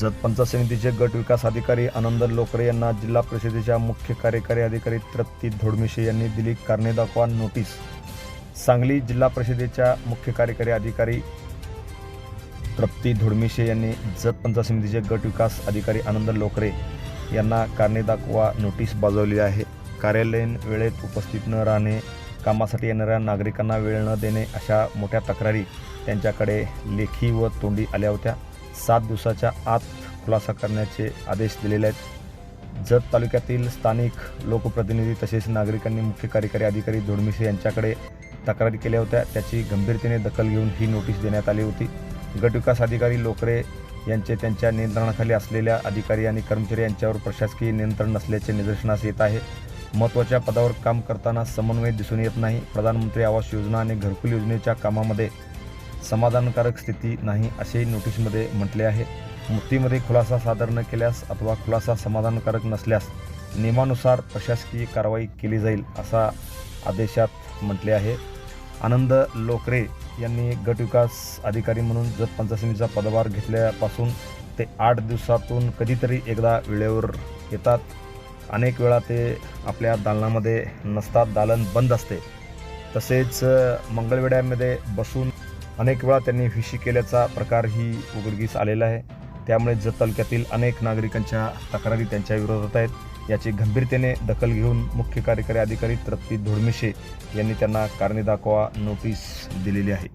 जत पंचायत समितीचे गट विकास अधिकारी आनंद लोकरे यांना जिल्हा परिषदेच्या मुख्य कार्यकारी अधिकारी तृप्ती धोडमिशे यांनी दिली कारणे दाखवा नोटीस. सांगली जिल्हा परिषदेच्या मुख्य कार्यकारी अधिकारी तृप्ती धोडमिशे यांनी जत पंचायत समितीचे गट विकास अधिकारी आनंद लोकरे यांना कारणे दाखवा नोटीस बजावली आहे. कार्यालयीन वेळेत उपस्थित न राहणे कामासाठी येणाऱ्या नागरिकांना वेळ न देणे अशा मोठ्या तक्रारी त्यांच्याकडे लेखी व तोंडी आल्या होत्या. सात दिवसाच्या आत खुलासा करण्याचे आदेश दिलेले आहेत. जत तालुक्यातील स्थानिक लोकप्रतिनिधी तसेच नागरिकांनी मुख्य कार्यकारी अधिकारी धोडमिसे यांच्याकडे तक्रारी केल्या होत्या. त्याची गंभीरतेने दखल घेऊन ही नोटीस देण्यात आली होती. गटविकास अधिकारी लोकरे यांचे त्यांच्या नियंत्रणाखाली असलेल्या अधिकारी आणि कर्मचारी यांच्यावर प्रशासकीय नियंत्रण नसल्याचे निदर्शनास येत आहे. महत्त्वाच्या पदावर काम करताना समन्वय दिसून येत नाही. प्रधानमंत्री आवास योजना आणि घरकुल योजनेच्या कामामध्ये समाधानकारक स्थिती नाही असे नोटीसमध्ये म्हटले आहे. मुक्तीमध्ये खुलासा सादर न केल्यास अथवा खुलासा समाधानकारक नसल्यास नियमानुसार प्रशासकीय कारवाई केली जाईल असा आदेशात म्हटले आहे. आनंद लोकरे यांनी गटविकास अधिकारी म्हणून जत पंचायत पदभार घेतल्यापासून ते आठ दिवसातून कधीतरी एकदा वेळेवर येतात. अनेक वेळा ते आपल्या दालनामध्ये नसतात दालन बंद असते. तसेच मंगळवेड्यामध्ये मंगळवेढ्यामध्ये बसून अनेक वेळा त्यांनी फिशी केल्याचा प्रकारही उघडकीस आलेला आहे. त्यामुळे जत तालुक्यातील अनेक नागरिकांच्या तक्रारी त्यांच्या विरोधात आहेत. याची गंभीरतेने दखल घेऊन मुख्य कार्यकारी अधिकारी तृप्ती धोडमिशे यांनी त्यांना कारणे दाखवा नोटीस दिलेली आहे.